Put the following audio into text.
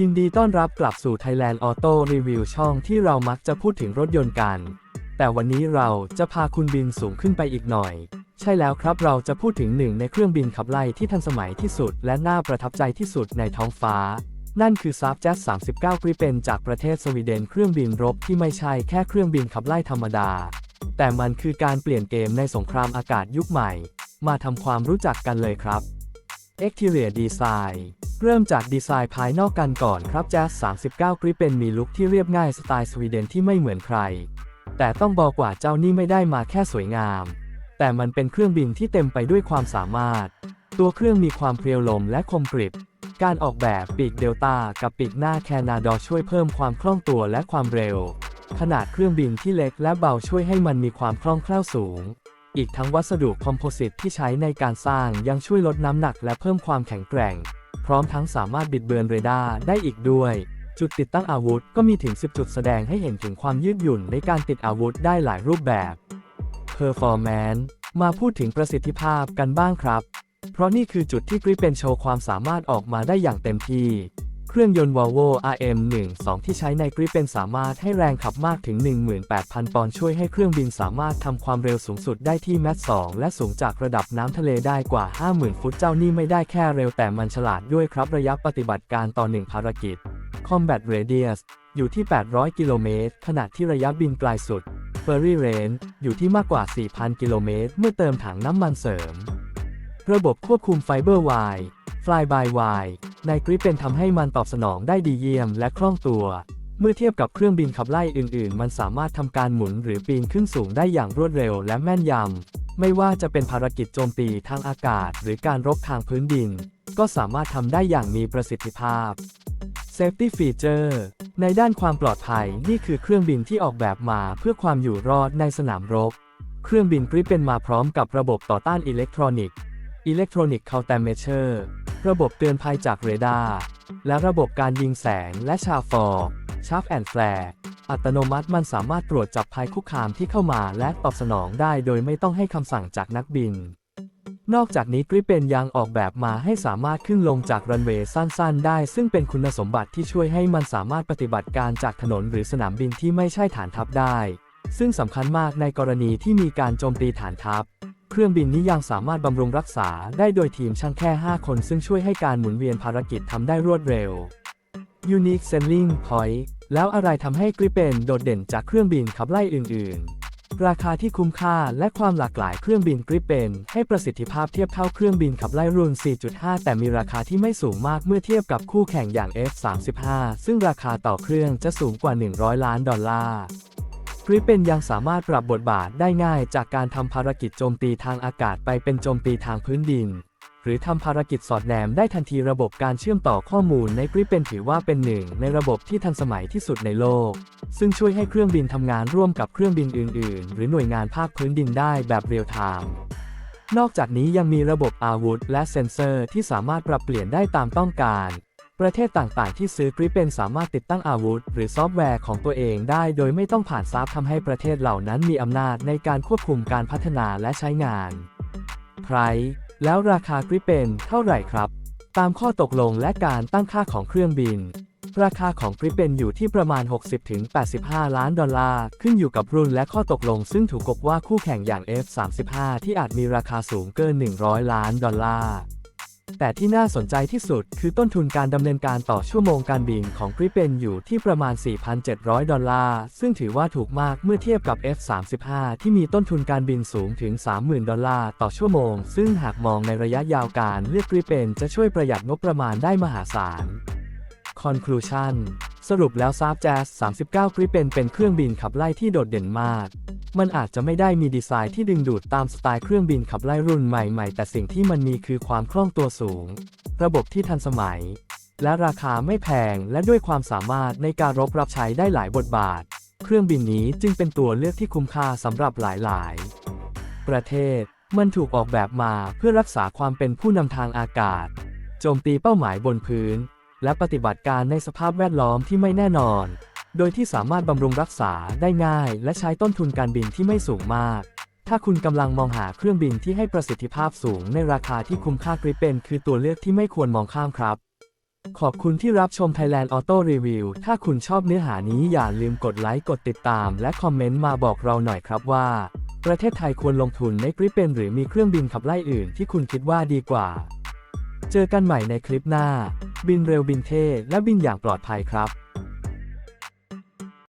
ยินดีต้อนรับกลับสู่ Thailand Auto Review ช่องที่เรามักจะพูดถึงรถยนต์กัน แต่วันนี้เราจะพาคุณบินสูงขึ้นไปอีกหน่อย ใช่แล้วครับเราจะพูดถึงหนึ่งในเครื่องบินขับไล่ที่ทันสมัยที่สุด และน่าประทับใจที่สุดในท้องฟ้า นั่นคือ s a f j e t 39 Gripen จากประเทศสวีเดนเครื่องบินรบที่ไม่ใช่แค่เครื่องบินขับไล่ธรรมดา แต่มันคือการเปลี่ยนเกมในสงครามอากาศยุคใหม่ มาทำความรู้จักกันเลยครับ Exterior Design เริ่มจากดีไซน์ภายนอกกันก่อนครับ Jazz 39 Gripen มีลุคที่เรียบง่ายสไตล์สวีเดนที่ไม่เหมือนใคร แต่ต้องบอกว่าเจ้านี่ไม่ได้มาแค่สวยงาม แต่มันเป็นเครื่องบินที่เต็มไปด้วยความสามารถ ตัวเครื่องมีความเพรียวลมและคมกริบ การออกแบบปีกเดลต้ากับปีกหน้าแคนาดอช่วยเพิ่มความคล่องตัวและความเร็ว ขนาดเครื่องบินที่เล็กและเบาช่วยให้มันมีความคล่องแคล่วสูง อีกทั้งวัสดุคอมโพสิตที่ใช้ในการสร้างยังช่วยลดน้ำหนักและเพิ่มความแข็งแกร่ง พร้อมทั้งสามารถบิดเบือนเรดาร์ได้อีกด้วย จุดติดตั้งอาวุธก็มีถึง 10 จุดแสดงให้เห็นถึงความยืดหยุ่นในการติดอาวุธได้หลายรูปแบบ Performance มาพูดถึงประสิทธิภาพกันบ้างครับ เพราะนี่คือจุดที่กริปเป็นโชว์ความสามารถออกมาได้อย่างเต็มที่ เครื่องยนต์ Volvo RM12 ที่ใช้ในกริปเป็นสามารถให้แรงขับมากถึง 18,000 ปอนด์ช่วยให้เครื่องบินสามารถทำความเร็วสูงสุดได้ที่แมท2และสูงจากระดับน้ำทะเลได้กว่า 50,000 ฟุตเจ้านี่ไม่ได้แค่เร็วแต่มันฉลาดด้วยครับระยะปฏิบัติการต่อหนึ่งภารกิจ Combat Radius อยู่ที่ 800 กิโลเมตร ขณะที่ระยะบินไกลสุด Ferry Range อยู่ที่มากกว่า 4,000 กิโลเมตร เมื่อเติมถังน้ำมันเสริม ระบบควบคุมไฟเบอร์ Y Fly by Y ในกริปเป็นทำให้มันตอบสนองได้ดีเยี่ยมและคล่องตัว เมื่อเทียบกับเครื่องบินขับไล่อื่น ๆ มันสามารถทำการหมุนหรือปีนขึ้นสูงได้อย่างรวดเร็วและแม่นยำ ไม่ว่าจะเป็นภารกิจโจมตีทางอากาศ หรือการรบทางพื้นดิน ก็สามารถทำได้อย่างมีประสิทธิภาพ Safety Feature ในด้านความปลอดภัยนี่คือเครื่องบินที่ออกแบบมาเพื่อความอยู่รอดในสนามรบ เครื่องบินกริปเป็นมาพร้อมกับระบบต่อต้านอิเล็กทรอนิกส์ Electronic Countermeasure ระบบเตือนภัยจากเรดาร์ และระบบการยิงแสงและชาฟอร์ชาร์ฟแอนด์แฟร์อัตโนมัติมันสามารถตรวจจับภัยคุกคามที่เข้ามาและตอบสนองได้โดยไม่ต้องให้คำสั่งจากนักบิน นอกจากนี้กริปเป็นยังออกแบบมาให้สามารถขึ้นลงจากรันเวย์สั้นๆ ได้ ซึ่งเป็นคุณสมบัติที่ช่วยให้มันสามารถปฏิบัติการจากถนนหรือสนามบินที่ไม่ใช่ฐานทัพได้ ซึ่งสำคัญมากในกรณีที่มีการโจมตีฐานทัพ เครื่องบินนี้ยังสามารถบำรุงรักษาได้โดยทีมช่างแค่ 5 คนซึ่งช่วยให้การหมุนเวียนภารกิจทำได้รวดเร็ว Unique Selling Point แล้วอะไรทำให้กริเปนโดดเด่นจากเครื่องบินขับไล่อื่น ๆ ราคาที่คุ้มค่าและความหลากหลายเครื่องบินกริเปนให้ประสิทธิภาพเทียบเท่าเครื่องบินขับไล่รุ่น 4.5 แต่มีราคาที่ไม่สูงมากเมื่อเทียบกับคู่แข่งอย่าง F-35 ซึ่งราคาต่อเครื่องจะสูงกว่า 100 ล้านดอลลาร์ ริปเป็นยังสามารถปรับบทบาทได้ง่ายจากการทำภารกิจโจมตีทางอากาศไปเป็นโจมตีทางพื้นดิน หรือทำภารกิจสอดแนมได้ทันทีระบบการเชื่อมต่อข้อมูลในกริปเป็นถือว่าเป็นหนึ่งในระบบที่ทันสมัยที่สุดในโลก ซึ่งช่วยให้เครื่องบินทำงานร่วมกับเครื่องบินอื่น ๆ หรือหน่วยงานภาคพื้นดินได้แบบเรียลไทม์นอกจากนี้ยังมีระบบอาวุธและเซ็นเซอร์ที่สามารถปรับเปลี่ยนได้ตามต้องการ ประเทศต่างๆ ที่ซื้อกริปเป็นสามารถติดตั้งอาวุธ หรือซอฟต์แวร์ของตัวเองได้ โดยไม่ต้องผ่านซับทำให้ประเทศเหล่านั้นมีอำนาจในการควบคุมการพัฒนาและใช้งานไพรแล้วราคากริปเป็นเท่าไหร่ครับ ตามข้อตกลงและการตั้งค่าของเครื่องบิน ราคาของกริปเป็นอยู่ที่ประมาณ 60-85 ล้านดอลลาร์ ขึ้นอยู่กับรุ่นและข้อตกลง ซึ่งถูกกบว่าคู่แข่งอย่าง F35 ที่อาจมีราคาสูงเกิน 100 ล้านดอลลาร์ แต่ที่น่าสนใจที่สุดคือต้นทุนการดำเนินการต่อชั่วโมงการบินของกริเปนอยู่ที่ประมาณ 4,700 ดอลลาร์ ซึ่งถือว่าถูกมากเมื่อเทียบกับ F35 ที่มีต้นทุนการบินสูงถึง 30,000 ดอลลาร์ต่อชั่วโมง ซึ่งหากมองในระยะยาวการเลือกกริเปนจะช่วยประหยัดงบประมาณได้มหาศาล Conclusion สรุปแล้วซาบแจ z 39 Gripen เป็นเครื่องบินขับไล่ที่โดดเด่นมาก มันอาจจะไม่ได้มีดีไซน์ที่ดึงดูดตามสไตล์เครื่องบินขับไล่รุ่นใหม่ๆ แต่สิ่งที่มันมีคือความคล่องตัวสูง ระบบที่ทันสมัย และราคาไม่แพงและด้วยความสามารถในการรบรับใช้ได้หลายบทบาท เครื่องบินนี้จึงเป็นตัวเลือกที่คุ้มค่าสำหรับหลายๆ ประเทศ มันถูกออกแบบมาเพื่อรักษาความเป็นผู้นำทางอากาศ โจมตีเป้าหมายบนพื้น และปฏิบัติการในสภาพแวดล้อมที่ไม่แน่นอน โดยที่สามารถบำรุงรักษาได้ง่าย และใช้ต้นทุนการบินที่ไม่สูงมาก ถ้าคุณกำลังมองหาเครื่องบินที่ให้ประสิทธิภาพสูงในราคาที่คุ้มค่ากริปเป็นคือตัวเลือกที่ไม่ควรมองข้ามครับ ขอบคุณที่รับชม Thailand Auto Review ถ้าคุณชอบเนื้อหานี้อย่าลืมกดไลค์ กดติดตาม และคอมเมนต์มาบอกเราหน่อยครับว่า ประเทศไทยควรลงทุนในกริปเป็นหรือมีเครื่องบินขับไล่อื่นที่คุณคิดว่าดีกว่า เจอกันใหม่ในคลิปหน้า บินเร็วบินเท่และบินอย่างปลอดภัยครับ